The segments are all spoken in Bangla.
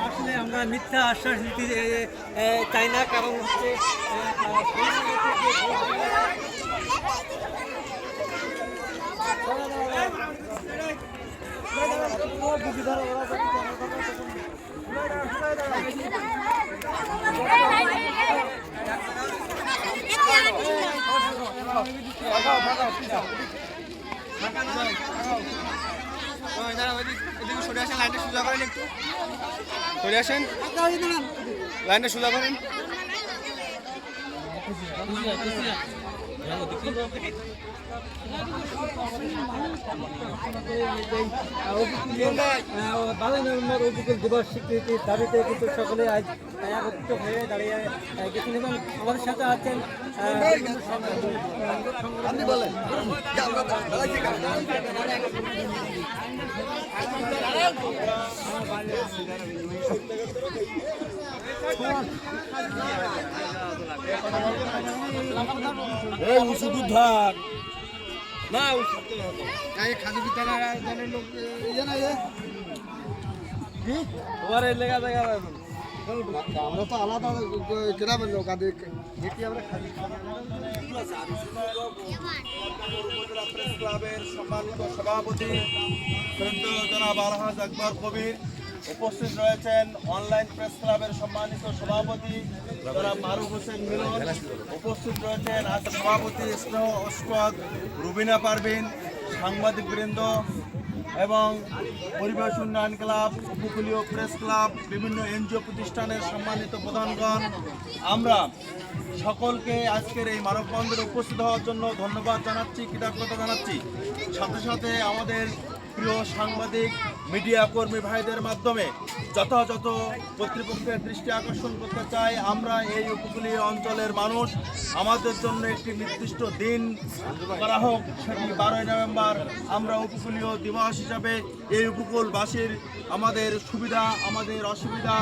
আসলে আমরা মিথ্যা আশ্বাস দিতে চাই না কারণ হচ্ছে আহ, সেই মুহূর্তে যে- এদিকে সরে আসেন লাইনটা সোজা করেন একটু লাইনটা সোজা করেন দাবিতে কিন্তু সকলে আজ একত্রিত হয়ে দাঁড়িয়ে গেছেন এবং আমাদের সাথে আছেন এই ওষুধ উদ্ধার। না খাদি বিতারা দলের লোক তোমার এই দেখা আমরা তো আলাদা যেটি আমরা ক্লাবের সম্মানিত সভাপতি উপস্থিত রয়েছেন অনলাইন প্রেস ক্লাবের সম্মানিত সভাপতি জনাব মারুফ হোসেন মিলন। উপস্থিত রয়েছেন আজ সভাপতি স্নেহ ওস্কদ রুবিনা পারভিন সাংবাদিকবৃন্দ এবং পরিবেশ উন্নয়ন ক্লাব, উপকূলীয় প্রেস ক্লাব, বিভিন্ন এনজিও প্রতিষ্ঠানের সম্মানিত প্রধানগণ, আমরা সকলকে আজকের এই মানববন্ধনে উপস্থিত হওয়ার জন্য ধন্যবাদ জানাচ্ছি, কৃতজ্ঞতা জানাচ্ছি। সাথে সাথে আমাদের প্রিয় সাংবাদিক, মিডিয়া কর্মী ভাইদের মাধ্যমে যথাযথ কর্তৃপক্ষের দৃষ্টি আকর্ষণ করতে চাই। আমরা এই উপকূলীয় অঞ্চলের মানুষ। আমাদের জন্য একটি নির্দিষ্ট দিন করা হোক, সেটি বারোই নভেম্বর। আমরা উপকূলীয় দিবস হিসাবে এই উপকূলবাসীর আমাদের সুবিধা, আমাদের অসুবিধা,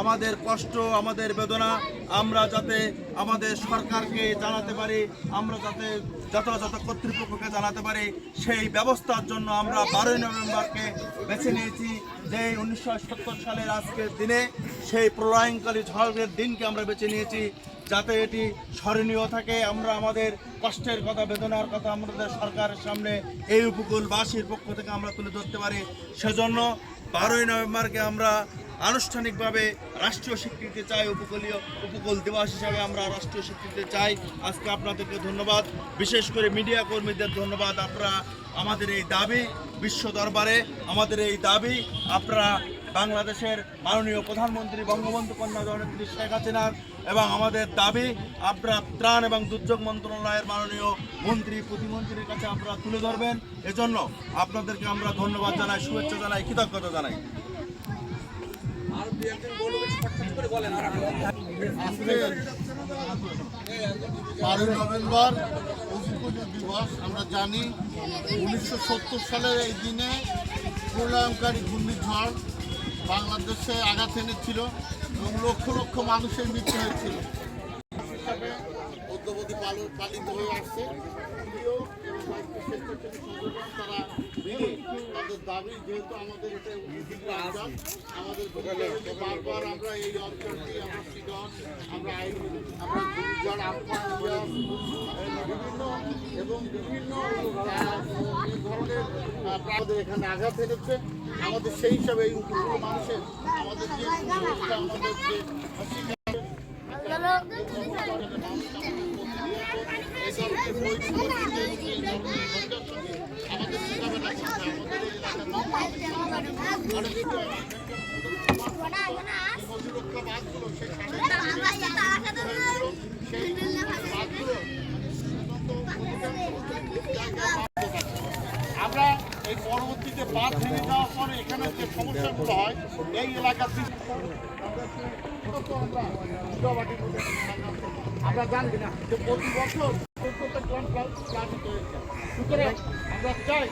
আমাদের কষ্ট, আমাদের বেদনা, আমরা যাতে আমাদের সরকারকে জানাতে পারি, আমরা যাতে যথাযথ কর্তৃপক্ষকে জানাতে পারি, সেই ব্যবস্থার জন্য আমরা বারোই নভেম্বরকে বেছে নিয়েছি। যে উনিশশো সত্তর সালের আজকের দিনে সেই প্রলয়ঙ্কালী ঝড়ের দিনকে আমরা বেছে নিয়েছি, যাতে এটি স্মরণীয় থাকে। আমরা আমাদের কষ্টের কথা, বেদনার কথা আমাদের সরকারের সামনে এই উপকূলবাসীর পক্ষ থেকে আমরা তুলে ধরতে পারি। সেজন্য বারোই নভেম্বরকে আমরা আনুষ্ঠানিকভাবে রাষ্ট্রীয় স্বীকৃতি চাই, উপকূলীয় উপকূল দিবস হিসাবে আমরা রাষ্ট্রীয় স্বীকৃতি চাই। আজকে আপনাদেরকে ধন্যবাদ। বিশেষ করে মিডিয়া কর্মীদের ধন্যবাদ। আপনারা আমাদের এই দাবি, বিশ্ব দরবারে আমাদের এই দাবি, আপনারা বাংলাদেশের মাননীয় প্রধানমন্ত্রী বঙ্গবন্ধু কন্যা জননেত্রী শেখ হাসিনার এবং আমাদের দাবি, আপনারা ত্রাণ এবং দুর্যোগ মন্ত্রণালয়ের মাননীয় মন্ত্রী, প্রতিমন্ত্রীর কাছে আপনারা তুলে ধরবেন। এজন্য আপনাদেরকে আমরা ধন্যবাদ জানাই, শুভেচ্ছা জানাই, কৃতজ্ঞতা জানাই। বারোই নভেম্বর দিবস, আমরা জানি উনিশশো সত্তর সালের এই দিনে প্রলয়ঙ্কারী ঘূর্ণিঝড় বাংলাদেশে আঘাত এনেছিল এবং লক্ষ লক্ষ মানুষের মৃত্যু হয়েছিল। হয়ে আসছে। তারা তাদের দাবি যেহেতু আমাদের এটা আমাদের আমরা এই আমরা এবং বিভিন্ন এখানে আঘাত এনেছে। আমাদের সেই হিসাবে এই উপকূল মানুষের আমাদের যে সেই এই পরবর্তীতে বাঁধ ভেঙে যাওয়ার পরে এখানে যে সমস্যাগুলো হয় এই এলাকার আমরা জানি না। যে প্রতি বছর হয়েছে সুতরাং আমরা চাই